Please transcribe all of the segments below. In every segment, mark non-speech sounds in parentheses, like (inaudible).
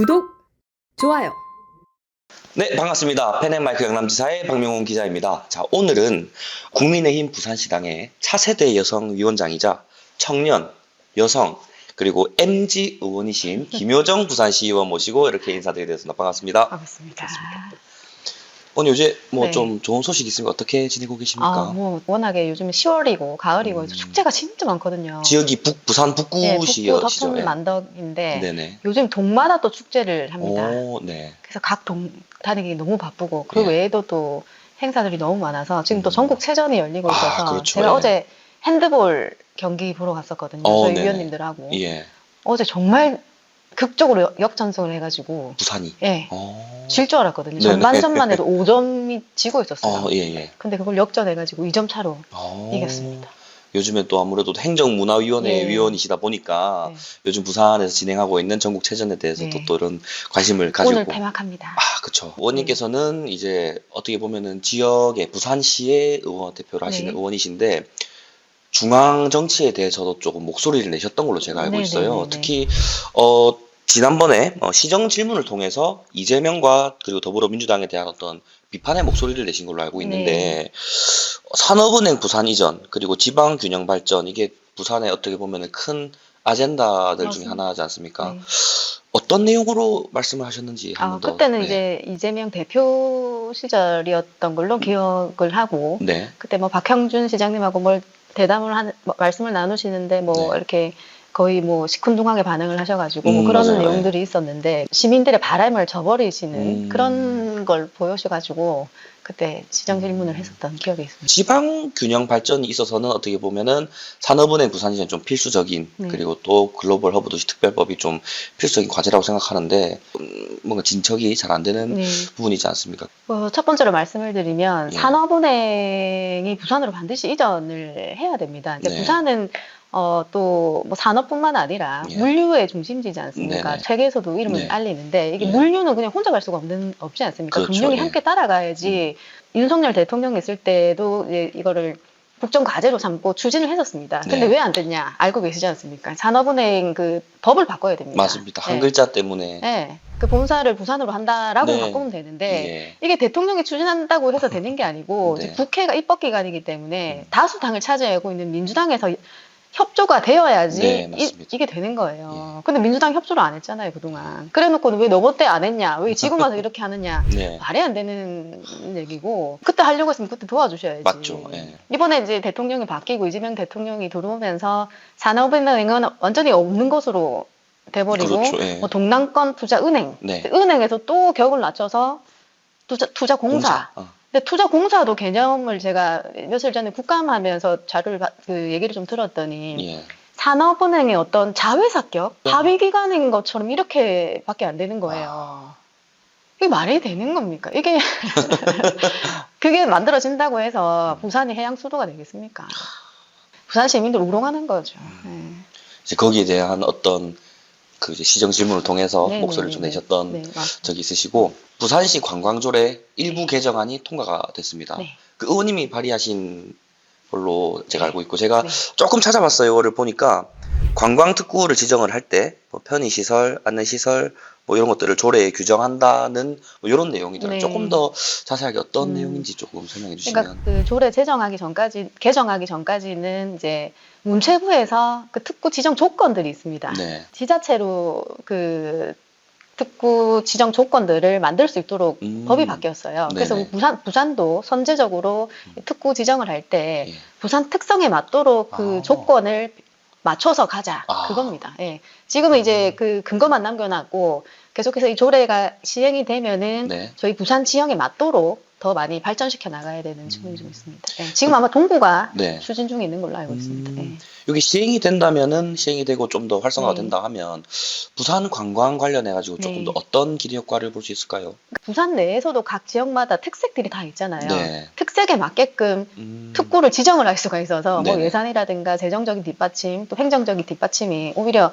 구독, 좋아요. 네, 반갑습니다. 펜앤마이크 영남지사의 박명훈 기자입니다. 자, 오늘은 국민의힘 부산시당의 차세대 여성 위원장이자 청년, 여성, 그리고 MG 의원이신 김효정 부산시 의원 모시고 이렇게 인사드리겠습니다. 반갑습니다. 반갑습니다. 오늘 요새 뭐 네. 좀 좋은 소식 있으면 어떻게 지내고 계십니까? 아, 뭐 워낙에 요즘 10월이고 가을이고 해서 음. 축제가 진짜 많거든요. 지역이 북, 부산 네, 북구시여 북구 시죠? 덕분 만덕인데 네네. 요즘 동마다 또 축제를 합니다. 오, 네. 그래서 각 동 다니기 너무 바쁘고 그 예. 외에도 또 행사들이 너무 많아서 지금 또 음. 전국 체전이 열리고 아, 있어서 그렇죠. 제가 예. 어제 핸드볼 경기 보러 갔었거든요. 어, 저희 네네. 위원님들하고 예. 어제 정말 극적으로 역- 역전승을 해가지고 부산이. 예. 어. 질 줄 알았거든요. 네네. 전반전만 해도 5점이 지고 있었어요. 어, 예, 예. 근데 그걸 역전해가지고 2점 차로 어. 이겼습니다. 요즘에 또 아무래도 행정문화위원회 네. 위원이시다 보니까 네. 요즘 부산에서 진행하고 있는 전국 체전에 대해서 네. 또, 또 이런 관심을 가지고 오늘 폐막합니다. 아, 그렇죠. 의원님께서는 이제 어떻게 보면은 지역의 부산시의 의원 대표를 하시는 네. 의원이신데 중앙 정치에 대해서도 조금 목소리를 내셨던 걸로 제가 알고 네, 있어요. 네, 네, 네. 특히 어 지난번에 어, 시정 질문을 통해서 이재명과 그리고 더불어민주당에 대한 어떤 비판의 목소리를 내신 걸로 알고 있는데 네. 산업은행 부산 이전 그리고 지방 균형 발전 이게 부산의 어떻게 보면은 큰 아젠다들 중에 맞습니다. 하나지 않습니까? 네. 어떤 내용으로 말씀을 하셨는지 아, 한번 더. 그때는 네. 이제 이재명 대표 시절이었던 걸로 기억을 하고 네. 그때 뭐 박형준 시장님하고 뭘 대담을 한뭐 말씀을 나누시는데 뭐 네. 이렇게 거의 뭐 시큰둥하게 반응을 하셔가지고 뭐 음, 그런 맞아요. 내용들이 있었는데 시민들의 바람을 저버리시는 음. 그런 걸 보여셔가지고 그때 시정 질문을 했었던 기억이 있습니다. 지방 균형 발전이 있어서는 어떻게 보면은 산업은행 부산시는 좀 필수적인 네. 그리고 또 글로벌 허브 도시 특별법이 좀 필수적인 과제라고 생각하는데 음, 뭔가 진척이 잘 안 되는 네. 부분이지 않습니까? 뭐첫 번째로 말씀을 드리면 예. 산업은행이 부산으로 반드시 이전을 해야 됩니다. 이제 네. 부산은 어, 또 뭐 산업뿐만 아니라 예. 물류의 중심지지 않습니까? 네네. 세계에서도 이름을 네. 알리는데 이게 예. 물류는 그냥 혼자 갈 수가 없는 없지 않습니까? 그렇죠. 금융이 예. 함께 따라가야지. 윤석열 대통령 있을 때도 이제 이거를 국정 과제로 삼고 추진을 했었습니다. 근데 네. 왜안 됐냐? 알고 계시지 않습니까? 산업은행 그 법을 바꿔야 됩니다. 맞습니다. 한 예. 글자 때문에 예. 그 본사를 부산으로 한다라고 네. 바꾸면 되는데 예. 이게 대통령이 추진한다고 해서 되는 게 아니고 (laughs) 네. 국회가 입법 기관이기 때문에 음. 다수당을 차지하고 있는 민주당에서 협조가 되어야지 네, 이. 게 되는 거예요. 근데 민주당 협조를 안 했잖아요 그동안. 그래놓고는 왜 너버 때안 했냐? 왜 지금 와서 (laughs) 이렇게 하느냐? 네. 말이 안 되는 얘기고 그때 하려고 했으면 그때 도와주셔야지. 맞죠. 예. 이번에 이제 대통령이 바뀌고 이재명 대통령이 들어오면서 산업은행은 완전히 없는 것으로 돼버리고 그렇죠. 예. 뭐 동남권 투자 은행 네. 은행에서 또 격을 낮춰서 투자, 투자 공사. 어. 근데 투자공사도 개념을 제가 며칠 전에 국감하면서 자료를 봐- 그 얘기를 좀 들었더니 예. 산업은행의 어떤 자회사격 네. 합의기관인 것처럼 이렇게밖에 안 되는 거예요. 이게 말이 되는 겁니까? 이게 (laughs) 그게 만들어진다고 해서 부산이 해양 수도가 되겠습니까? 부산 시민들 우롱하는 거죠. 음. 네. 이제 거기에 대한 어떤 그 이제 시정 질문을 통해서 네, 목소리를 네, 좀 네, 내셨던 네. 적이 있으시고 부산시 관광조례 일부 개정안이 통과가 됐습니다. 네. 그 의원님이 발의하신 걸로 제가 네. 알고 있고 제가 네. 조금 찾아봤어요. 이거를 보니까 관광 특구를 지정을 할 때 뭐 편의시설, 안내시설 뭐 이런 것들을 조례에 규정한다는 뭐 이런 내용이더라고요. 네. 조금 더 자세하게 어떤 음. 내용인지 조금 설명해 주시면. 그러니까 그 조례 제정하기 전까지 개정하기 전까지는 이제 문체부에서 그 특구 지정 조건들이 있습니다. 네. 지자체로 그 특구 지정 조건들을 만들 수 있도록 음. 법이 바뀌었어요. 그래서 네네. 부산 부산도 선제적으로 음. 특구 지정을 할때 예. 부산 특성에 맞도록 그 아. 조건을 맞춰서 가자 아. 그겁니다. 예. 지금은 이제 그 근거만 남겨놨고 계속해서 이 조례가 시행이 되면은 네. 저희 부산 지형에 맞도록 더 많이 발전시켜 나가야 되는 음. 측면이 좀 있습니다. 예. 지금 아마 동구가 네. 추진 중에 있는 걸로 알고 있습니다. 음. 예. 여기 시행이 된다면은 시행이 되고 좀 더 활성화가 네. 된다 하면 부산 관광 관련해 가지고 조금 네. 더 어떤 기대 효과를 볼 수 있을까요? 부산 내에서도 각 지역마다 특색들이 다 있잖아요. 네. 특색에 맞게끔 음. 특구를 지정을 할 수가 있어서 뭐. 예산이라든가 재정적인 뒷받침 또 행정적인 뒷받침이 오히려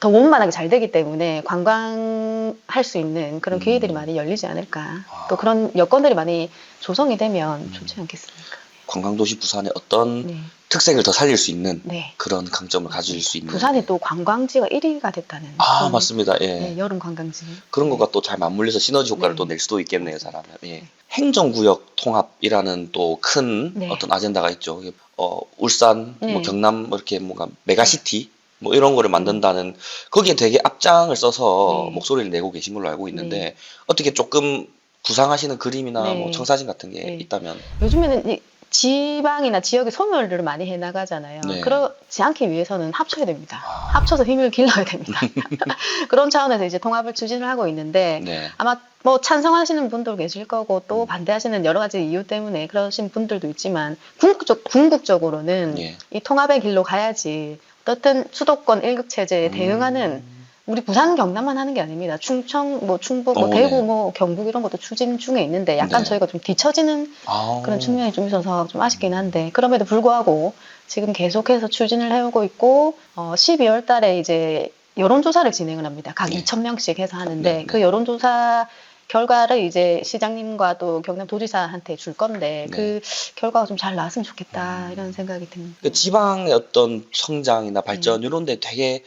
더 원만하게 잘 되기 때문에 관광할 수 있는 그런 음. 기회들이 많이 열리지 않을까. 아. 또 그런 여건들이 많이 조성이 되면 음. 좋지 않겠습니까? 관광도시 부산의 어떤 네. 특색을 더 살릴 수 있는 네. 그런 강점을 가질 수 있는 부산이 또 관광지가 1위가 됐다는. 아 맞습니다. 예. 네, 여름 관광지. 그런 것과 또 잘 맞물려서 시너지 효과를 네. 또낼 수도 있겠네요, 잘하면. 예. 행정구역 통합이라는 또큰 네. 어떤 아젠다가 있죠. 어, 울산, 뭐 네. 경남, 뭐 이렇게 뭔가 메가시티, 뭐 이런 거를 만든다는, 거기에 되게 앞장을 써서 네. 목소리를 내고 계신 걸로 알고 있는데, 어떻게 조금 구상하시는 그림이나 네. 뭐 청사진 같은 게 네. 있다면, 요즘에는 이 지방이나 지역의 소멸을 많이 해 나가잖아요. 네. 그렇지 않기 위해서는 합쳐야 됩니다. 아. 합쳐서 힘을 길러야 됩니다. (laughs) (laughs) 그런 차원에서 이제 통합을 추진을 하고 있는데 네. 아마 뭐 찬성하시는 분도 계실 거고 또 음. 반대하시는 여러 가지 이유 때문에 그러신 분들도 있지만 궁극적, 궁극적으로는 예. 이 통합의 길로 가야지 어떻든 수도권 일극 체제에 대응하는 음. 우리 부산 경남만 하는 게 아닙니다. 충청, 뭐 충북, 뭐 어, 대구, 네. 뭐 경북 이런 것도 추진 중에 있는데 약간 네. 저희가 좀 뒤처지는 아. 그런 측면이 좀 있어서 좀 아쉽긴 한데 그럼에도 불구하고 지금 계속해서 추진을 해오고 있고 어, 12월 달에 이제 여론조사를 진행을 합니다. 각 네. 2,000명씩 해서 하는데 네, 네. 그 여론조사 결과를 이제 시장님과 또 경남 도지사한테 줄 건데 네. 그 결과가 좀 잘 나왔으면 좋겠다 음. 이런 생각이 듭니다. 그 지방의 어떤 성장이나 발전 네. 이런 데 되게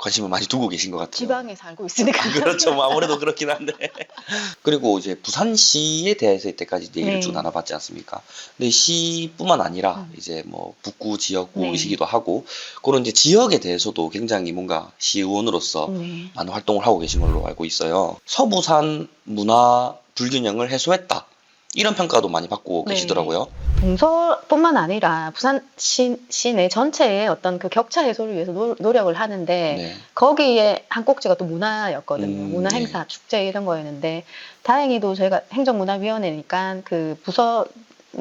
관심을 많이 두고 계신 것 같아요. 지방에 살고 있으니까 (laughs) 그렇죠. 뭐 아무래도 그렇긴 한데. (laughs) 그리고 이제 부산시에 대해서 이때까지 얘기를 네. 쭉 나눠봤지 않습니까? 근데 시뿐만 아니라 음. 이제 뭐 북구 지역구 네. 이시기도 하고 그런 이제 지역에 대해서도 굉장히 뭔가 시의원으로서 네. 많은 활동을 하고 계신 걸로 알고 있어요. 서부산 문화 불균형을 해소했다. 이런 평가도 많이 받고 네. 계시더라고요. 동서뿐만 아니라 부산 시, 시내 전체의 어떤 그 격차 해소를 위해서 노, 노력을 하는데 네. 거기에 한 꼭지가 또 문화였거든요. 음, 문화 네. 행사, 축제 이런 거였는데 다행히도 저희가 행정문화위원회니까 그 부서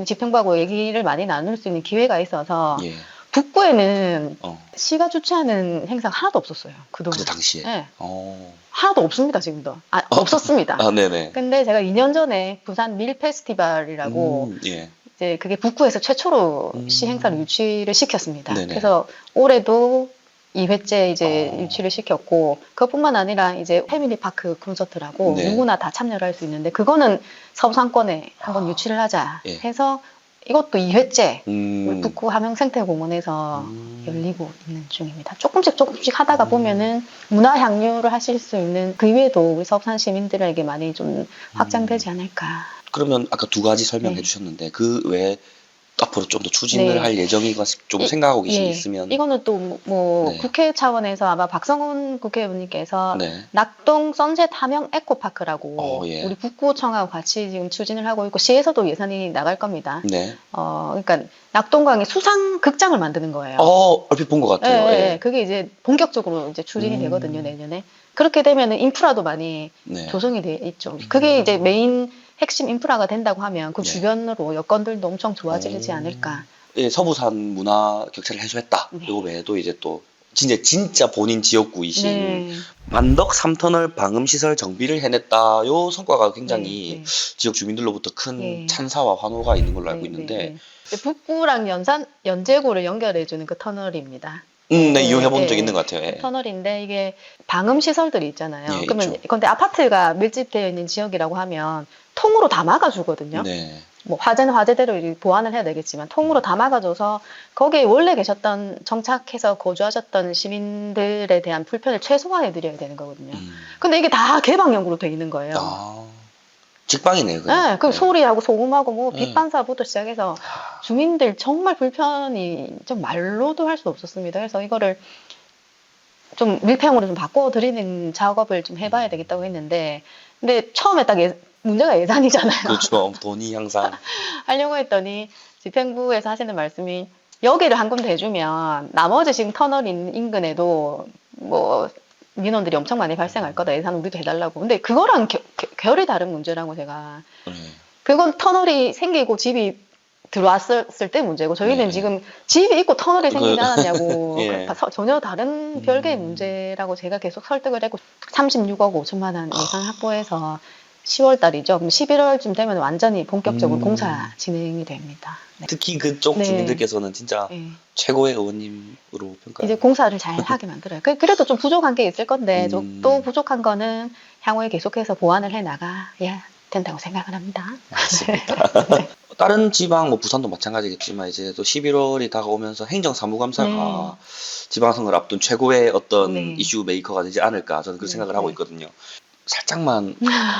집행부하고 얘기를 많이 나눌 수 있는 기회가 있어서 예. 북구에는 어. 시가 주최하는 행사가 하나도 없었어요. 그동안. 그때 당시에. 네, 어. 하나도 없습니다. 지금도. 아, 어. 없었습니다. 아, 네네. 근데 제가 2년 전에 부산 밀 페스티벌이라고 음, 예. 이제 그게 북구에서 최초로 음. 시 행사를 유치를 시켰습니다. 네네. 그래서 올해도 2회째 이제 어. 유치를 시켰고 그것뿐만 아니라 이제 패밀리 파크 콘서트라고 네. 누구나 다 참여를 할 수 있는데 그거는 서부상권에 한번 아. 유치를 하자 예. 해서 이것도 2회째 음. 북구 함영생태 공원에서 음. 열리고 있는 중입니다. 조금씩 조금씩 하다가 음. 보면은 문화 향유를 하실 수 있는 그 이외에도 우리 서부산 시민들에게 많이 좀 확장되지 않을까. 그러면 아까 두 가지 설명해 네. 주셨는데 그 외에 앞으로 좀 더 추진을 네. 할 예정이가 좀 이- 생각하고 계신 게 예, 있으면 이거는 또 뭐 네. 국회 차원에서 아마 박성훈 국회의원님께서 네. 낙동 선셋 함영 에코파크라고 어, 예. 우리 북구청하고 같이 지금 추진을 하고 있고 시에서도 예산이 나갈 겁니다. 네. 어, 그러니까 낙동강에 수상 극장을 만드는 거예요. 어, 얼핏 본것 같아요. 예, 예. 예, 그게 이제 본격적으로 이제 추진이 음. 되거든요 내년에. 그렇게 되면은 인프라도 많이 네. 조성이 돼 있죠. 그게 음. 이제 메인 핵심 인프라가 된다고 하면 그 네. 주변으로 여건들도 엄청 좋아지지 음. 않을까. 예, 서부산 문화 격차를 해소했다. 네. 요 외에도 이제 또 진짜 진짜 본인 지역구이신 네. 만덕 3터널 방음 시설 정비를 해냈다. 요 성과가 굉장히 네, 네. 지역 주민들로부터 큰 네. 찬사와 환호가 있는 걸로 알고 네, 있는데, 네, 네. 북구랑 연산 연제구를 연결해 주는 그 터널입니다. 음, 네, 네, 이용해 본적 네. 있는 것 같아요. 예. 터널인데 이게 방음 시설들이 있잖아요. 예, 그러면 있죠. 근데 아파트가 밀집되어 있는 지역이라고 하면 통으로 다 막아주거든요. 네. 뭐 화재는 화재대로 보완을 해야 되겠지만 통으로 다 막아줘서 거기에 원래 계셨던 정착해서 거주하셨던 시민들에 대한 불편을 최소화해 드려야 되는 거거든요. 음. 근데 이게 다 개방형으로 돼 있는 거예요. 아, 직방이네요. 네, 그냥. 그 예. 소리하고 소음하고 뭐 네. 빛반사부터 시작해서 주민들 정말 불편이 좀 말로도 할 수 없었습니다. 그래서 이거를 좀 밀폐형으로 좀 바꿔드리는 작업을 좀 해봐야 되겠다고 했는데, 근데 처음에 딱 예- 문제가 예산이잖아요. 그렇죠. 돈이 항상. (laughs) 하려고 했더니 집행부에서 하시는 말씀이 여기를 한 군데 해주면 나머지 지금 터널 인근에도 뭐 민원들이 엄청 많이 발생할 거다 예산 우리도 해달라고. 근데 그거랑 겨- 겨- 결이 다른 문제라고 제가 네. 그건 터널이 생기고 집이 들어왔을 때 문제고 저희는 네. 지금 집이 있고 터널이 그- 생기지 않았냐고 예. 그러니까 서- 전혀 다른 음. 별개의 문제라고 제가 계속 설득을 했고 36억 5천만 원 예산 확보해서 10월 달이죠. 그럼 11월쯤 되면 완전히 본격적으로 음. 공사 진행이 됩니다. 네. 특히 그쪽 네. 주민들께서는 진짜 예. 최고의 의원님으로 평가. 이제 공사를 잘 (laughs) 하게 만들어요. 그- 그래도 좀 부족한 게 있을 건데 좀 음. 또 부족한 거는 향후에 계속해서 보완을 해 나가야 된다고 생각을 합니다. 맞습니다. (laughs) (laughs) 다른 지방 뭐 부산도 마찬가지겠지만 이제 또 11월이 다가오면서 행정사무감사가 지방선거를 앞둔 최고의 어떤 네. 이슈 메이커가 되지 않을까 저는 그 네, 생각을 하고 네. 있거든요. 살짝만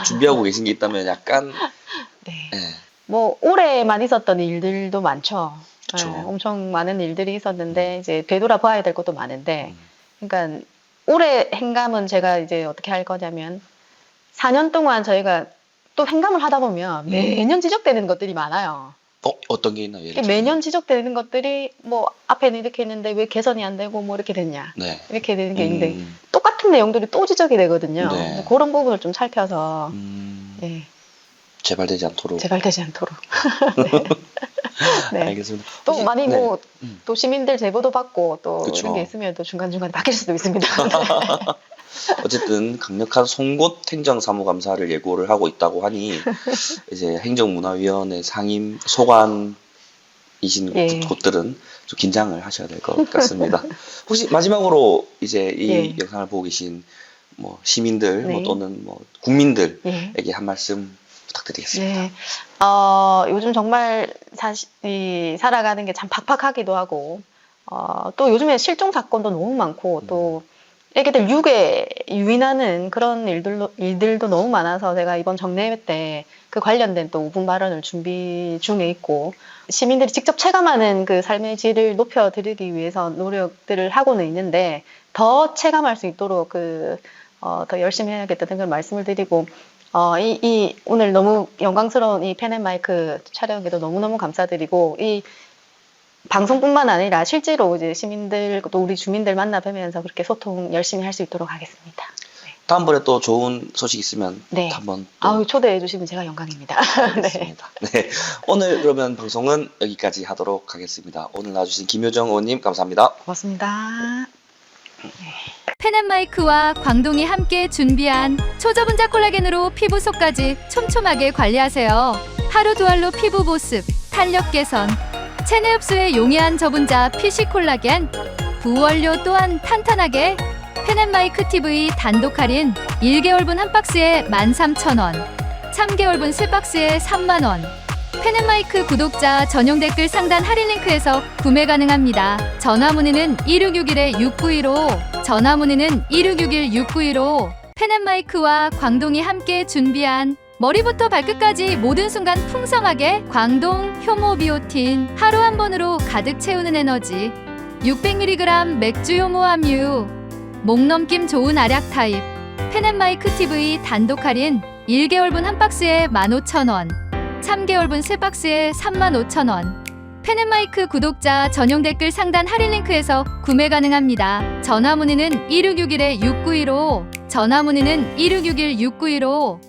준비하고 계신 게 있다면 약간 네. 예, 뭐 올해만 있었던 일들도 많죠. 네, 엄청 많은 일들이 있었는데 이제 되돌아봐야 될 것도 많은데 음. 그러니까 올해 행감은 제가 이제 어떻게 할 거냐면 4년 동안 저희가 또 행감을 하다 보면 음. 매년 지적되는 것들이 많아요. 어 어떤 게 있나요? 예를? 매년 지적되는 것들이 뭐 앞에는 이렇게 했는데 왜 개선이 안 되고 뭐 이렇게 됐냐 네. 이렇게 되는 게 있는데 음, 똑같은 내용들이 또 지적이 되거든요. 네. 그런 부분을 좀 살펴서 음, 예, 재발되지 않도록. 재발되지 않도록. 네. (laughs) 네. 알겠습니다. 또 혹시- 많이 네. 뭐 음. 또 시민들 제보도 받고 또 그쵸. 이런 게 있으면 또 중간 중간에 바뀔 수도 있습니다. (laughs) 어쨌든 강력한 송곳 행정 사무감사를 예고를 하고 있다고 하니 (laughs) 이제 행정문화위원회 상임 소관 이신 예. 곳들은 좀 긴장을 하셔야 될 것 같습니다. (laughs) 혹시 마지막으로 이제 이 예. 영상을 보고 계신 뭐 시민들 뭐 네. 또는 뭐 국민들에게 예. 한 말씀 부탁드리겠습니다. 네. 어, 요즘 정말 이, 살아가는 게참 팍팍하기도 하고, 어, 또 요즘에 실종 사건도 너무 많고, 또 애기들 육에 유인하는 그런 일들도, 일들도 너무 많아서 제가 이번 정례회 때 그 관련된 또 5분 발언을 준비 중에 있고, 시민들이 직접 체감하는 그 삶의 질을 높여드리기 위해서 노력들을 하고는 있는데, 더 체감할 수 있도록 그, 어, 더 열심히 해야겠다는 걸 말씀을 드리고, 어, 이, 이, 오늘 너무 영광스러운 이 펜앤마이크 촬영에도 너무너무 감사드리고, 이 방송뿐만 아니라 실제로 이제 시민들, 또 우리 주민들 만나 뵈면서 그렇게 소통 열심히 할 수 있도록 하겠습니다. 다음번에 또 좋은 소식 있으면 네. 한번 또 아우, 초대해 주시면 제가 영광입니다. (laughs) 네. 알겠습니다. 네. 오늘 그러면 방송은 여기까지 하도록 하겠습니다. 오늘 나와주신 김효정 의원님 감사합니다. 고맙습니다. 펜앤마이크와 광동이 함께 준비한 초저분자 콜라겐으로 피부 속까지 촘촘하게 관리하세요. 하루 두 알로 피부 보습, 탄력 개선, 체내 흡수에 용이한 저분자 PC 콜라겐, 부원료 또한 탄탄하게 펜앤마이크 TV 단독 할인 1개월분 한 박스에 13,000원, 3개월분 세 박스에 3만원, 펜앤마이크 구독자 전용 댓글 상단 할인 링크에서 구매 가능합니다. 전화 문의는 1661-6915, 전화 문의는 1661-6915. 펜앤마이크와 광동이 함께 준비한 머리부터 발끝까지 모든 순간 풍성하게 광동 효모 비오틴 하루 한 번으로 가득 채우는 에너지 600mg 맥주 효모 함유 목 넘김 좋은 알약 타입 펜앤마이크 TV 단독 할인 1개월분 한 박스에 15,000원 3개월분 세 박스에 35,000원. 펜앤마이크 구독자 전용 댓글 상단 할인 링크에서 구매 가능합니다. 전화 문의는 1661-6915, 전화 문의는 1661-6915.